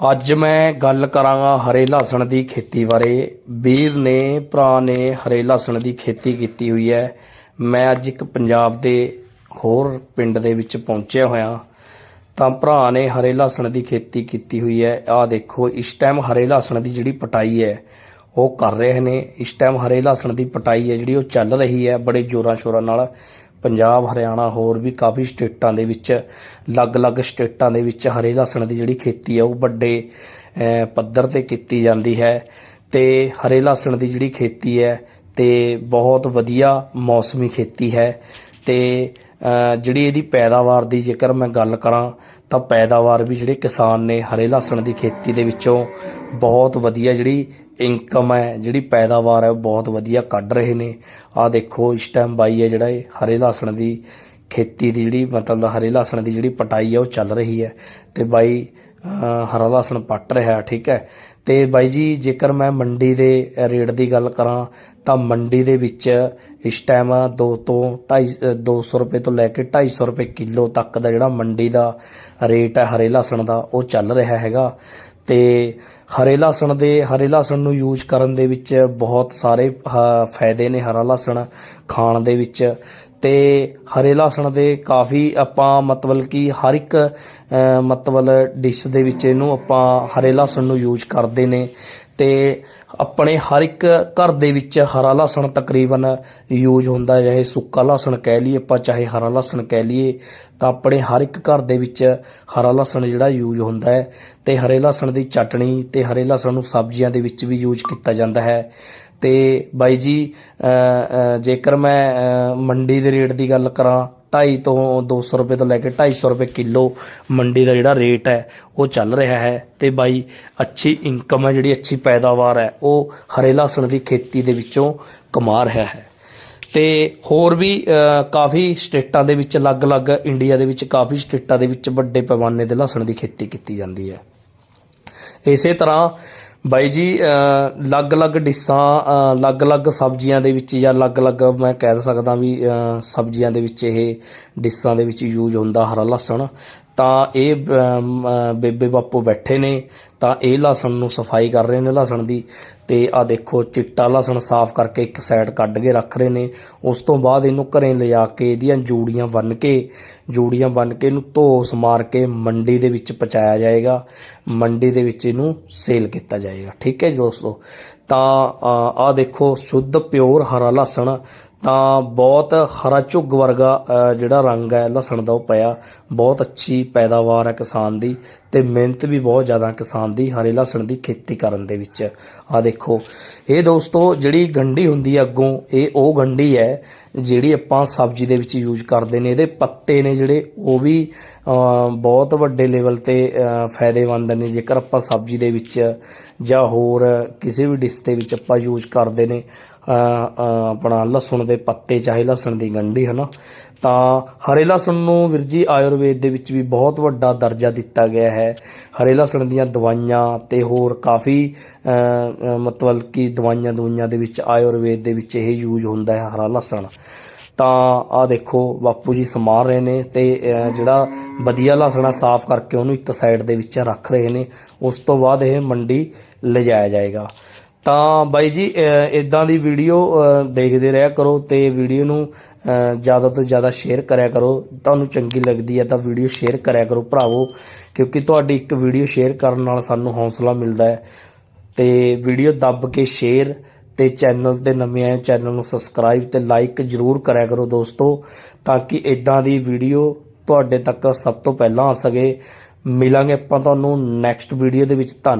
ਅੱਜ ਮੈਂ ਗੱਲ ਕਰਾਂਗਾ ਹਰੇ ਲਸਣ ਦੀ ਖੇਤੀ ਬਾਰੇ। ਵੀਰ ਨੇ, ਭਰਾ ਨੇ ਹਰੇ ਲਸਣ ਦੀ ਖੇਤੀ ਕੀਤੀ ਹੋਈ ਹੈ। ਮੈਂ ਅੱਜ ਇੱਕ ਪੰਜਾਬ ਦੇ ਹੋਰ ਪਿੰਡ ਦੇ ਵਿੱਚ ਪਹੁੰਚਿਆ ਹੋਇਆ। ਤਾਂ ਭਰਾ ਨੇ ਹਰੇ ਲਸਣ ਦੀ ਖੇਤੀ ਕੀਤੀ ਹੋਈ ਹੈ। ਆਹ ਦੇਖੋ, ਇਸ ਟਾਈਮ ਹਰੇ ਲਸਣ ਦੀ ਜਿਹੜੀ ਪਟਾਈ ਹੈ, ਉਹ ਕਰ ਰਹੇ ਨੇ। ਇਸ ਟਾਈਮ ਹਰੇ ਲਸਣ ਦੀ ਪਟਾਈ ਹੈ ਜਿਹੜੀ, ਉਹ ਚੱਲ ਰਹੀ ਹੈ ਬੜੇ ਜ਼ੋਰਾਂ ਸ਼ੋਰਾਂ ਨਾਲ। ਪੰਜਾਬ, ਹਰਿਆਣਾ, ਹੋਰ ਵੀ ਕਾਫੀ ਸਟੇਟਾਂ ਦੇ ਵਿੱਚ, ਅਲੱਗ-ਅਲੱਗ ਸਟੇਟਾਂ ਦੇ ਵਿੱਚ ਹਰੇ ਲਸਣ ਦੀ ਜਿਹੜੀ ਖੇਤੀ ਹੈ ਉਹ ਵੱਡੇ ਪੱਧਰ ਤੇ ਕੀਤੀ ਜਾਂਦੀ ਹੈ ਤੇ ਹਰੇ ਲਸਣ ਦੀ ਜਿਹੜੀ ਖੇਤੀ ਹੈ ਤੇ ਬਹੁਤ ਵਧੀਆ ਮੌਸਮੀ ਖੇਤੀ ਹੈ ਤੇ ਜਿਹੜੀ ਇਹਦੀ ਪੈਦਾਵਾਰ ਦੀ ਜੇਕਰ ਮੈਂ ਗੱਲ ਕਰਾਂ, ਤਾਂ ਪੈਦਾਵਾਰ ਵੀ ਜਿਹੜੇ ਕਿਸਾਨ ਨੇ ਹਰੇ ਲਸਣ ਦੀ ਖੇਤੀ ਦੇ ਵਿੱਚੋਂ ਬਹੁਤ ਵਧੀਆ ਜਿਹੜੀ ਇਨਕਮ ਹੈ, ਜਿਹੜੀ ਪੈਦਾਵਾਰ ਹੈ, ਉਹ ਬਹੁਤ ਵਧੀਆ ਕੱਢ ਰਹੇ ਨੇ। ਆਹ ਦੇਖੋ, ਇਸ ਟਾਈਮ ਬਾਈ ਹੈ ਜਿਹੜਾ ਇਹ ਹਰੇ ਲਸਣ ਦੀ ਖੇਤੀ ਦੀ ਜਿਹੜੀ, ਮਤਲਬ ਹਰੇ ਲਸਣ ਦੀ ਜਿਹੜੀ ਪਟਾਈ ਹੈ ਉਹ ਚੱਲ ਰਹੀ ਹੈ। ਤੇ ਬਾਈ ਹਰਾ ਲਸਣ ਪੱਟ ਰਿਹਾ, ਠੀਕ ਹੈ। ਤੇ ਬਾਈ ਜੀ, ਜੇਕਰ ਮੈਂ ਮੰਡੀ ਦੇ ਰੇਟ ਦੀ ਗੱਲ ਕਰਾਂ, ਤਾਂ ਮੰਡੀ ਦੇ ਵਿੱਚ ਇਸ ਟਾਈਮ 2 ਤੋਂ 2.5 200 ਰੁਪਏ ਤੋਂ ਲੈ ਕੇ 250 ਰੁਪਏ ਕਿਲੋ ਤੱਕ ਦਾ ਜਿਹੜਾ ਮੰਡੀ ਦਾ ਰੇਟ ਹੈ, ਹਰੇ ਲਸਣ ਦਾ, ਉਹ ਚੱਲ ਰਿਹਾ ਹੈਗਾ। ਤੇ ਹਰੇ ਲਸਣ ਦੇ, ਹਰੇ ਲਸਣ ਨੂੰ ਯੂਜ਼ ਕਰਨ ਦੇ ਵਿੱਚ ਬਹੁਤ ਸਾਰੇ ਫਾਇਦੇ ਨੇ ਹਰਾ ਲਸਣ ਖਾਣ ਦੇ ਵਿੱਚ। ਤੇ ਹਰੇ ਲਸਣ ਦੇ ਕਾਫੀ ਆਪਾਂ ਮਤਲਬ ਕਿ ਹਰ ਇੱਕ ਮਤਲਬ ਡਿਸ਼ ਦੇ ਵਿੱਚ ਇਹਨੂੰ ਆਪਾਂ ਹਰੇ ਲਸਣ ਨੂੰ ਯੂਜ਼ ਕਰਦੇ ਨੇ ਤੇ ਆਪਣੇ ਹਰ ਇੱਕ ਘਰ ਦੇ ਵਿੱਚ ਹਰਾ ਲਸਣ ਤਕਰੀਬਨ ਯੂਜ਼ ਹੁੰਦਾ ਚਾਹੇ ਸੁੱਕਾ ਲਸਣ ਕਹਿ ਲਈਏ ਆਪਾਂ, ਚਾਹੇ ਹਰਾ ਲਸਣ ਕਹਿ ਲਈਏ, ਤਾਂ ਆਪਣੇ ਹਰ ਇੱਕ ਘਰ ਦੇ ਵਿੱਚ ਹਰਾ ਲਸਣ ਜਿਹੜਾ ਯੂਜ਼ ਹੁੰਦਾ ਹੈ ਤੇ ਹਰੇ ਲਸਣ ਦੀ ਚਟਣੀ ਤੇ ਹਰੇ ਲਸਣ ਨੂੰ ਸਬਜ਼ੀਆਂ ਦੇ ਵਿੱਚ ਵੀ ਯੂਜ਼ ਕੀਤਾ ਜਾਂਦਾ ਹੈ। ਤੇ ਬਾਈ ਜੀ ਜੇਕਰ ਮੈਂ ਮੰਡੀ ਦੇ ਰੇਟ ਦੀ ਗੱਲ ਕਰਾਂ 2.5 ਤੋਂ 200 ਰੁਪਏ ਤੋਂ ਲੈ ਕੇ 250 ਰੁਪਏ ਕਿਲੋ ਮੰਡੀ ਦਾ ਜਿਹੜਾ ਰੇਟ ਹੈ, ਉਹ ਚੱਲ ਰਿਹਾ ਹੈ। ਤੇ ਬਾਈ, ਅੱਛੀ ਇਨਕਮ ਹੈ, ਜਿਹੜੀ ਅੱਛੀ ਪੈਦਾਵਾਰ ਹੈ, ਉਹ ਹਰੇ ਲਸਣ ਦੀ ਖੇਤੀ ਦੇ ਵਿੱਚੋਂ ਕਮਾ ਰਿਹਾ ਹੈ। ਤੇ ਹੋਰ ਵੀ ਕਾਫੀ ਸਟੇਟਾਂ ਦੇ ਵਿੱਚ, ਅਲੱਗ-ਅਲੱਗ ਇੰਡੀਆ ਦੇ ਵਿੱਚ ਕਾਫੀ ਸਟੇਟਾਂ ਦੇ ਵਿੱਚ ਵੱਡੇ ਪੈਮਾਨੇ ਤੇ ਲਸਣ ਦੀ ਖੇਤੀ ਕੀਤੀ ਜਾਂਦੀ ਹੈ। ਇਸੇ ਤਰ੍ਹਾਂ ਬਾਈ ਜੀ ਅਲੱਗ-ਅਲੱਗ ਡਿਸ਼ਾਂ ਅਲੱਗ-ਅਲੱਗ ਸਬਜ਼ੀਆਂ ਦੇ ਵਿੱਚ ਜਾਂ ਅਲੱਗ-ਅਲੱਗ ਮੈਂ ਕਹਿ ਸਕਦਾ ਵੀ ਸਬਜ਼ੀਆਂ ਦੇ ਵਿੱਚ ਇਹ ਡਿਸ਼ਾਂ ਦੇ ਵਿੱਚ ਯੂਜ਼ ਹੁੰਦਾ ਹਰਾ ਲਸਣ। ਤਾਂ ਇਹ ਅਮ, ਬੇਬੇ ਬਾਪੂ ਬੈਠੇ ਨੇ ਤਾਂ ਇਹ ਲਸਣ ਨੂੰ ਸਫ਼ਾਈ ਕਰ ਰਹੇ ਨੇ ਲਸਣ ਦੀ ਤੇ ਆ ਦੇਖੋ ਚਿੱਟਾ ਲਸਣ ਸਾਫ਼ ਕਰਕੇ ਇੱਕ ਸਾਈਡ ਕੱਢ ਕੇ ਰੱਖ ਰਹੇ ਨੇ ਉਸ ਤੋਂ ਬਾਅਦ ਇਹਨੂੰ ਘਰੇ ਲਿਜਾ ਕੇ ਇਹਦੀਆਂ ਜੂੜੀਆਂ ਬੰਨ ਕੇ ਜੂੜੀਆਂ ਬੰਨ ਕੇ ਇਹਨੂੰ ਧੋਸ ਮਾਰ ਕੇ ਮੰਡੀ ਦੇ ਵਿੱਚ ਪਹੁੰਚਾਇਆ ਜਾਏਗਾ ਮੰਡੀ ਦੇ ਵਿੱਚ ਇਹਨੂੰ ਸੇਲ ਕੀਤਾ ਜਾਏਗਾ ਠੀਕ ਹੈ ਜੀ ਦੋਸਤੋ? ਤਾਂ ਆ ਦੇਖੋ ਸ਼ੁੱਧ ਪਿਓਰ ਹਰਾ ਲਸਣ ਤਾਂ ਬਹੁਤ ਹਰਾ ਝੁੱਗ ਵਰਗਾ ਜਿਹੜਾ ਰੰਗ ਹੈ, ਲਸਣ ਦਾ ਉਹ ਪਿਆ। ਬਹੁਤ ਅੱਛੀ ਪੈਦਾਵਾਰ ਹੈ ਕਿਸਾਨ ਦੀ। ਤੇ ਮਿਹਨਤ ਵੀ ਬਹੁਤ ਜ਼ਿਆਦਾ ਕਿਸਾਨ ਦੀ, ਹਰੇ ਲਸਣ ਦੀ ਖੇਤੀ ਕਰਨ ਦੇ ਵਿੱਚ। ਆ ਦੇਖੋ, ਇਹ ਦੋਸਤੋ ਜਿਹੜੀ ਗੰਢੀ ਹੁੰਦੀ ਹੈ ਅੱਗੋਂ, ਇਹ ਉਹ ਗੰਢੀ ਹੈ ਜਿਹੜੀ ਆਪਾਂ ਸਬਜ਼ੀ ਦੇ ਵਿੱਚ ਯੂਜ਼ ਕਰਦੇ ਨੇ। ਇਹਦੇ ਪੱਤੇ ਨੇ ਜਿਹੜੇ, ਉਹ ਵੀ ਬਹੁਤ ਵੱਡੇ ਲੈਵਲ ਤੇ ਫਾਇਦੇਮੰਦ ਨੇ। ਜੇਕਰ ਆਪਾਂ ਸਬਜ਼ੀ ਦੇ ਵਿੱਚ ਜਾਂ ਹੋਰ ਕਿਸੇ ਵੀ ਡਿਸ਼ ਦੇ ਵਿੱਚ ਆਪਾਂ ਯੂਜ਼ ਕਰਦੇ ਨੇ ਆਪਣਾ ਲਸਣ ਦੇ ਪੱਤੇ, ਚਾਹੇ ਲਸਣ ਦੀ ਗੰਢੀ, ਹਨਾ? ਤਾਂ ਹਰੇ ਲਸਣ ਨੂੰ ਵੀਰ ਜੀ ਆਯੁਰਵੇਦ ਦੇ ਵਿੱਚ ਵੀ ਬਹੁਤ ਵੱਡਾ ਦਰਜਾ ਦਿੱਤਾ ਗਿਆ ਹੈ। ਹਰੇ ਲਸਣ ਦੀਆਂ ਦਵਾਈਆਂ ਤੇ ਹੋਰ ਕਾਫੀ ਮਤਲਬ ਕਿ ਦਵਾਈਆਂ ਦੁਈਆਂ ਦੇ ਵਿੱਚ ਆਯੁਰਵੇਦ ਦੇ ਵਿੱਚ ਇਹ ਯੂਜ਼ ਹੁੰਦਾ ਹੈ ਹਰਾ ਲਸਣ ਤਾਂ ਆ ਦੇਖੋ ਬਾਪੂ ਜੀ ਸਮਾਰ ਰਹੇ ਨੇ ਤੇ ਜਿਹੜਾ ਵਧੀਆ ਲਸਣਾ ਸਾਫ਼ ਕਰਕੇ ਉਹਨੂੰ ਇੱਕ ਸਾਈਡ ਦੇ ਵਿੱਚ ਰੱਖ ਰਹੇ ਨੇ। ਉਸ ਤੋਂ ਬਾਅਦ ਇਹ ਮੰਡੀ ਲਿਜਾਇਆ ਜਾਏਗਾ। ਤਾਂ ਬਾਈ ਜੀ ਇਦਾਂ ਦੀ ਵੀਡੀਓ ਦੇਖਦੇ ਰਿਹਾ ਕਰੋ ਤੇ ਵੀਡੀਓ ਨੂੰ ਜ਼ਿਆਦਾ ਤੋਂ ਜ਼ਿਆਦਾ ਸ਼ੇਅਰ ਕਰਿਆ ਕਰੋ। ਤੁਹਾਨੂੰ ਚੰਗੀ ਲੱਗਦੀ ਹੈ ਤਾਂ ਵੀਡੀਓ ਸ਼ੇਅਰ ਕਰਿਆ ਕਰੋ ਭਰਾਵੋ, ਕਿਉਂਕਿ ਤੁਹਾਡੀ ਇੱਕ ਵੀਡੀਓ ਸ਼ੇਅਰ ਕਰਨ ਨਾਲ ਸਾਨੂੰ ਹੌਸਲਾ ਮਿਲਦਾ ਹੈ। ਤੇ ਵੀਡੀਓ ਦੱਬ ਕੇ ਸ਼ੇਅਰ ਤੇ ਚੈਨਲ ਤੇ ਨਵੇਂ ਆਏ ਚੈਨਲ ਨੂੰ ਸਬਸਕ੍ਰਾਈਬ ਤੇ ਲਾਈਕ ਜਰੂਰ ਕਰਿਆ ਕਰੋ ਦੋਸਤੋ, ਤਾਂ ਕਿ ਇਦਾਂ ਦੀ ਵੀਡੀਓ ਤੁਹਾਡੇ ਤੱਕ ਸਭ ਤੋਂ ਪਹਿਲਾਂ ਆ ਸਕੇ। ਮਿਲਾਂਗੇ ਆਪਾਂ ਤੁਹਾਨੂੰ ਨੈਕਸਟ ਵੀਡੀਓ ਦੇ ਵਿੱਚ। ਧੰਨ